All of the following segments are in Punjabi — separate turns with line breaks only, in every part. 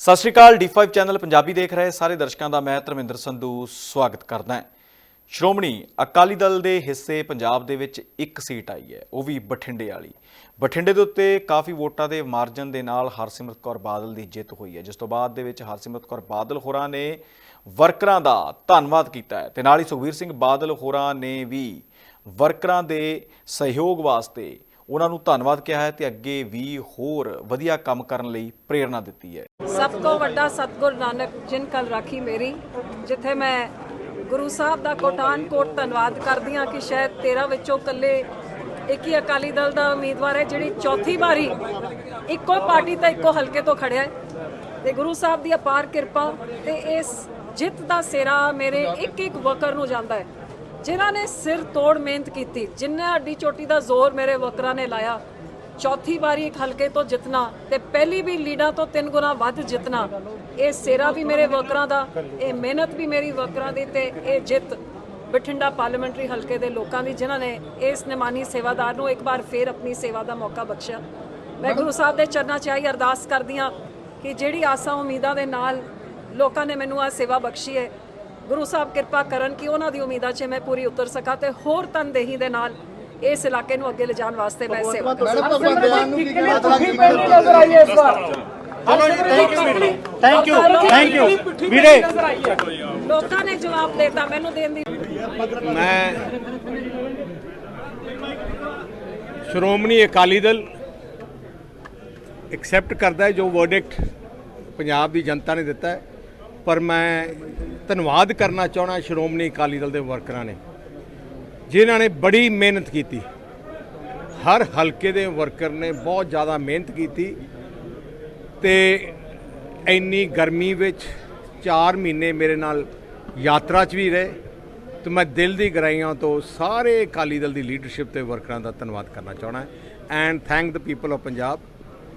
ਸਤਿ ਸ਼੍ਰੀ ਅਕਾਲ D5 ਚੈਨਲ ਪੰਜਾਬੀ ਦੇਖ ਰਹੇ ਸਾਰੇ ਦਰਸ਼ਕਾਂ ਦਾ ਮੈਂ ਧਰਮਿੰਦਰ ਸੰਧੂ ਸਵਾਗਤ ਕਰਦਾ ਹਾਂ। ਸ਼੍ਰੋਮਣੀ ਅਕਾਲੀ ਦਲ ਦੇ ਹਿੱਸੇ ਪੰਜਾਬ ਦੇ ਵਿੱਚ ਇੱਕ ਸੀਟ ਆਈ ਹੈ, ਉਹ ਵੀ ਬਠਿੰਡੇ ਵਾਲੀ। ਬਠਿੰਡੇ ਦੇ ਉੱਤੇ ਕਾਫੀ ਵੋਟਾਂ ਦੇ ਮਾਰਜਨ ਦੇ ਨਾਲ ਹਰਸਿਮਰਤ ਕੌਰ ਬਾਦਲ ਦੀ ਜਿੱਤ ਹੋਈ ਹੈ। ਜਿਸ ਤੋਂ ਬਾਅਦ ਦੇ ਵਿੱਚ ਹਰਸਿਮਰਤ ਕੌਰ ਬਾਦਲ ਹੋਰਾਂ ਨੇ ਵਰਕਰਾਂ ਦਾ ਧੰਨਵਾਦ ਕੀਤਾ ਹੈ ਤੇ ਨਾਲ ਹੀ ਸੁਖਵੀਰ ਸਿੰਘ ਬਾਦਲ ਹੋਰਾਂ ਨੇ ਵੀ ਵਰਕਰਾਂ ਦੇ ਸਹਿਯੋਗ ਵਾਸਤੇ ਉਹਨਾਂ ਨੂੰ ਧੰਨਵਾਦ ਕਿਹਾ ਹੈ ਤੇ ਅੱਗੇ ਵੀ ਹੋਰ ਵਧੀਆ ਕੰਮ ਕਰਨ ਲਈ ਪ੍ਰੇਰਣਾ ਦਿੱਤੀ ਹੈ।
ਸਭ ਤੋਂ ਵੱਡਾ ਸਤਗੁਰ ਨਾਨਕ, ਜਿਨ ਕਲ ਰਾਖੀ ਮੇਰੀ, ਜਿੱਥੇ ਮੈਂ ਗੁਰੂ ਸਾਹਿਬ ਦਾ ਕੋਟਾਨ ਕੋਟ ਧੰਨਵਾਦ ਕਰਦੀ ਹਾਂ ਕਿ ਸ਼ਾਇਦ 13 ਵਿੱਚੋਂ ਕੱਲੇ ਇੱਕ ਹੀ ਅਕਾਲੀ ਦਲ ਦਾ ਉਮੀਦਵਾਰ ਹੈ, ਜਿਹੜੀ ਚੌਥੀ ਵਾਰੀ ਇੱਕੋ ਪਾਰਟੀ ਤਾਂ ਇੱਕੋ ਹਲਕੇ ਤੋਂ ਖੜਿਆ ਹੈ। ਤੇ ਗੁਰੂ ਸਾਹਿਬ ਦੀ ਅਪਾਰ ਕਿਰਪਾ ਤੇ ਇਸ ਜਿੱਤ ਦਾ ਸਿਹਰਾ ਮੇਰੇ ਇੱਕ ਇੱਕ ਵਰਕਰ ਨੂੰ ਜਾਂਦਾ ਹੈ। ਜਿਨ੍ਹਾਂ ਨੇ ਸਿਰ ਤੋੜ ਮਿਹਨਤ ਕੀਤੀ ਜਿੰਨਾ ਅੱਡੀ ਚੋਟੀ ਦਾ ਜ਼ੋਰ ਮੇਰੇ ਵਰਕਰਾਂ ਨੇ ਲਾਇਆ, ਚੌਥੀ ਵਾਰੀ ਇੱਕ ਹਲਕੇ ਤੋਂ ਜਿੱਤਣਾ ਤੇ ਪਹਿਲੀ ਵੀ ਲੀਡਾਂ ਤੋਂ ਤਿੰਨ ਗੁਣਾ ਵੱਧ ਜਿੱਤਣਾ, ਇਹ ਸੇਰਾ ਵੀ ਮੇਰੇ ਵਰਕਰਾਂ ਦਾ, ਇਹ ਮਿਹਨਤ ਵੀ ਮੇਰੀ ਵਰਕਰਾਂ ਦੀ ਤੇ ਇਹ ਜਿੱਤ ਬਠਿੰਡਾ ਪਾਰਲੀਮੈਂਟਰੀ ਹਲਕੇ ਦੇ ਲੋਕਾਂ ਦੀ, ਜਿਨ੍ਹਾਂ ਨੇ ਇਸ ਨਿਮਾਨੀ ਸੇਵਾਦਾਰ ਨੂੰ ਇੱਕ ਵਾਰ ਫੇਰ ਆਪਣੀ ਸੇਵਾ ਦਾ ਮੌਕਾ ਬਖਸ਼ਿਆ। ਮੈਂ ਗੁਰੂ ਸਾਹਿਬ ਦੇ ਚਰਨਾਂ 'ਚ ਆਈ ਅਰਦਾਸ ਕਰਦੀ ਹਾਂ ਕਿ ਜਿਹੜੀ ਆਸਾਂ ਉਮੀਦਾਂ ਦੇ ਨਾਲ ਲੋਕਾਂ ਨੇ ਮੈਨੂੰ ਆ ਸੇਵਾ ਬਖਸ਼ੀ ਹੈ ਗੁਰੂ ਸਾਹਿਬ ਕਿਰਪਾ ਕਰਨ ਕਿ ਉਹਨਾਂ ਦੀ ਉਮੀਦਾਂ 'ਚ ਮੈਂ ਪੂਰੀ ਉਤਰ ਸਕਾਂ ਤੇ ਹੋਰ ਤਨਦੇਹੀ ਦੇ ਨਾਲ ਇਸ ਇਲਾਕੇ ਨੂੰ ਅੱਗੇ ਲਿਜਾਣ ਵਾਸਤੇ ਮੈਂ ਸੇਵਾ
ਮੈਡਮ ਭਗਵੰਤ ਮਾਨ ਨੂੰ ਕੀ ਕਹਿਣਾ ਚਾਹਾਂਗੇ
ਥੈਂਕ ਯੂ ਥੈਂਕ ਯੂ ਵੀਰੇ?
ਲੋਕਾਂ ਨੇ ਜਵਾਬ ਦਿੱਤਾ ਮੈਨੂੰ ਦੇਣ ਦੀ
ਮੈਂ ਸ਼੍ਰੋਮਣੀ ਅਕਾਲੀ ਦਲ ਐਕਸੈਪਟ ਕਰਦਾ ਹੈ ਜੋ ਵਰਡਿਕਟ ਪੰਜਾਬ ਦੀ ਜਨਤਾ ਨੇ ਦਿੱਤਾ ਹੈ। ਪਰ ਮੈਂ ਧੰਨਵਾਦ ਕਰਨਾ ਚਾਹਣਾ ਸ਼੍ਰੋਮਣੀ ਅਕਾਲੀ ਦਲ ਦੇ ਵਰਕਰਾਂ ਨੇ, ਜਿਨ੍ਹਾਂ ਨੇ ਬੜੀ ਮਿਹਨਤ ਕੀਤੀ। ਹਰ ਹਲਕੇ ਦੇ ਵਰਕਰ ਨੇ ਬਹੁਤ ਜ਼ਿਆਦਾ ਮਿਹਨਤ ਕੀਤੀ ਤੇ ਇੰਨੀ ਗਰਮੀ ਵਿੱਚ 4 ਮਹੀਨੇ ਮੇਰੇ ਨਾਲ ਯਾਤਰਾ 'ਚ ਵੀ ਰਹੇ ਤੇ ਮੈਂ ਦਿਲ ਦੀ ਗਹਿਰਾਈਆਂ ਤੋਂ ਸਾਰੇ ਅਕਾਲੀ ਦਲ ਦੀ ਲੀਡਰਸ਼ਿਪ ਤੇ ਵਰਕਰਾਂ ਦਾ ਧੰਨਵਾਦ ਕਰਨਾ ਚਾਹਣਾ and thank the people of Punjab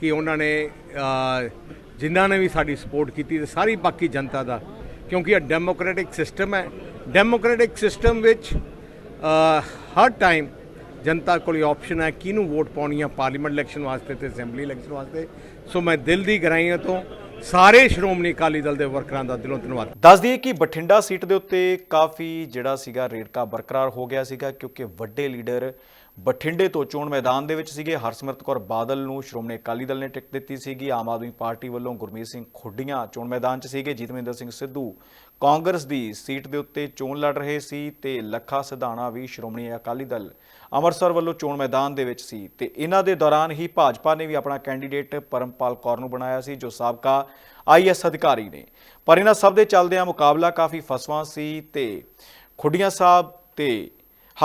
ਕਿ ਉਹਨਾਂ ਨੇ ਜਿਨ੍ਹਾਂ ਨੇ ਵੀ ਸਾਡੀ ਸਪੋਰਟ ਕੀਤੀ ਤੇ ਸਾਰੀ ਬਾਕੀ ਜਨਤਾ ਦਾ, ਕਿਉਂਕਿ ਇਹ ਡੈਮੋਕ੍ਰੈਟਿਕ ਸਿਸਟਮ ਹੈ। ਡੈਮੋਕ੍ਰੈਟਿਕ ਸਿਸਟਮ ਵਿੱਚ ਹਰ ਟਾਈਮ ਜਨਤਾ ਕੋਲ ਇਹ ਆਪਸ਼ਨ ਹੈ ਕਿਹਨੂੰ ਵੋਟ ਪਾਉਣੀ ਹੈ ਪਾਰਲੀਮੈਂਟ ਇਲੈਕਸ਼ਨ ਵਾਸਤੇ ਤੇ ਅਸੈਂਬਲੀ ਇਲੈਕਸ਼ਨ ਵਾਸਤੇ। ਸੋ ਮੈਂ ਦਿਲ ਦੀ ਗਹਿਰਾਈਆਂ ਤੋਂ ਸਾਰੇ ਸ਼੍ਰੋਮਣੀ ਅਕਾਲੀ ਦਲ ਦੇ ਵਰਕਰਾਂ ਦਾ ਦਿਲੋਂ ਧੰਨਵਾਦ।
ਦੱਸ ਦਈਏ ਕਿ ਬਠਿੰਡਾ ਸੀਟ ਦੇ ਉੱਤੇ ਕਾਫੀ ਜਿਹੜਾ ਸੀਗਾ ਰੇੜਕਾ ਬਰਕਰਾਰ ਹੋ ਗਿਆ ਸੀਗਾ ਕਿਉਂਕਿ ਵੱਡੇ ਲੀਡਰ ਬਠਿੰਡੇ ਤੋਂ ਚੋਣ ਮੈਦਾਨ ਦੇ ਵਿੱਚ ਸੀਗੇ ਹਰਸਿਮਰਤ ਕੌਰ ਬਾਦਲ ਨੂੰ ਸ਼੍ਰੋਮਣੀ ਅਕਾਲੀ ਦਲ ਨੇ ਟਿਕਟ ਦਿੱਤੀ ਸੀਗੀ। ਆਮ ਆਦਮੀ ਪਾਰਟੀ ਵੱਲੋਂ ਗੁਰਮੀਤ ਸਿੰਘ ਖੁੱਡੀਆਂ ਚੋਣ ਮੈਦਾਨ 'ਚ ਸੀਗੇ। ਜੀਤਮਿੰਦਰ ਸਿੰਘ ਸਿੱਧੂ ਕਾਂਗਰਸ ਦੀ ਸੀਟ ਦੇ ਉੱਤੇ ਚੋਣ ਲੜ ਰਹੇ ਸੀ ਤੇ ਲੱਖਾ ਸਿਧਾਣਾ ਵੀ ਸ਼੍ਰੋਮਣੀ ਅਕਾਲੀ ਦਲ ਅੰਮ੍ਰਿਤਸਰ ਵੱਲੋਂ ਚੋਣ ਮੈਦਾਨ ਦੇ ਵਿੱਚ ਸੀ। ਤੇ ਇਹਨਾਂ ਦੇ ਦੌਰਾਨ ਹੀ ਭਾਜਪਾ ਨੇ ਵੀ ਆਪਣਾ ਕੈਂਡੀਡੇਟ ਪਰਮਪਾਲ ਕੌਰ ਨੂੰ ਬਣਾਇਆ ਸੀ, ਜੋ ਸਾਬਕਾ ਆਈਐਸ ਅਧਿਕਾਰੀ ਨੇ। ਪਰ ਇਹਨਾਂ ਸਭ ਦੇ ਚੱਲਦਿਆਂ ਮੁਕਾਬਲਾ ਕਾਫੀ ਫਸਵਾਂ ਸੀ ਤੇ ਖੁੱਡੀਆਂ ਸਾਹਿਬ ਤੇ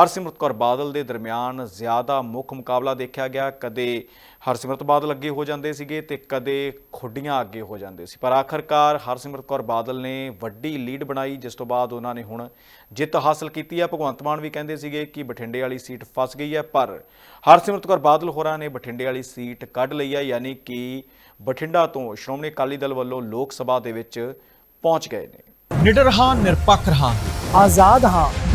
ਹਰਸਿਮਰਤ ਕੌਰ ਬਾਦਲ ਦੇ ਦਰਮਿਆਨ ਜ਼ਿਆਦਾ ਮੁੱਖ ਮੁਕਾਬਲਾ ਦੇਖਿਆ ਗਿਆ। ਕਦੇ ਹਰਸਿਮਰਤ ਬਾਦਲ ਅੱਗੇ ਹੋ ਜਾਂਦੇ ਸੀਗੇ ਤੇ ਕਦੇ ਖੁੱਡੀਆਂ ਅੱਗੇ ਹੋ ਜਾਂਦੇ ਸੀ। ਪਰ ਆਖਰਕਾਰ ਹਰਸਿਮਰਤ ਕੌਰ ਬਾਦਲ ਨੇ ਵੱਡੀ ਲੀਡ ਬਣਾਈ ਜਿਸ ਤੋਂ ਬਾਅਦ ਉਹਨਾਂ ਨੇ ਹੁਣ ਜਿੱਤ ਹਾਸਲ ਕੀਤੀ ਹੈ ਭਗਵੰਤ ਮਾਨ ਵੀ ਕਹਿੰਦੇ ਸੀਗੇ ਕਿ ਬਠਿੰਡੇ ਵਾਲੀ ਸੀਟ ਫਸ ਗਈ ਹੈ ਪਰ ਹਰਸਿਮਰਤ ਕੌਰ ਬਾਦਲ ਹੋਰਾਂ ਨੇ ਬਠਿੰਡੇ ਵਾਲੀ ਸੀਟ ਕੱਢ ਲਈ ਹੈ ਯਾਨੀ ਕਿ ਬਠਿੰਡਾ ਤੋਂ ਸ਼੍ਰੋਮਣੀ ਅਕਾਲੀ ਦਲ ਵੱਲੋਂ ਲੋਕ ਸਭਾ ਦੇ ਵਿੱਚ ਪਹੁੰਚ ਗਏ ਨੇ।
ਨਿਡਰ ਹਾਂ ਨਿਰਪੱਖ ਰਹਾਂਗੇ।
ਆਜ਼ਾਦ ਹਾਂ।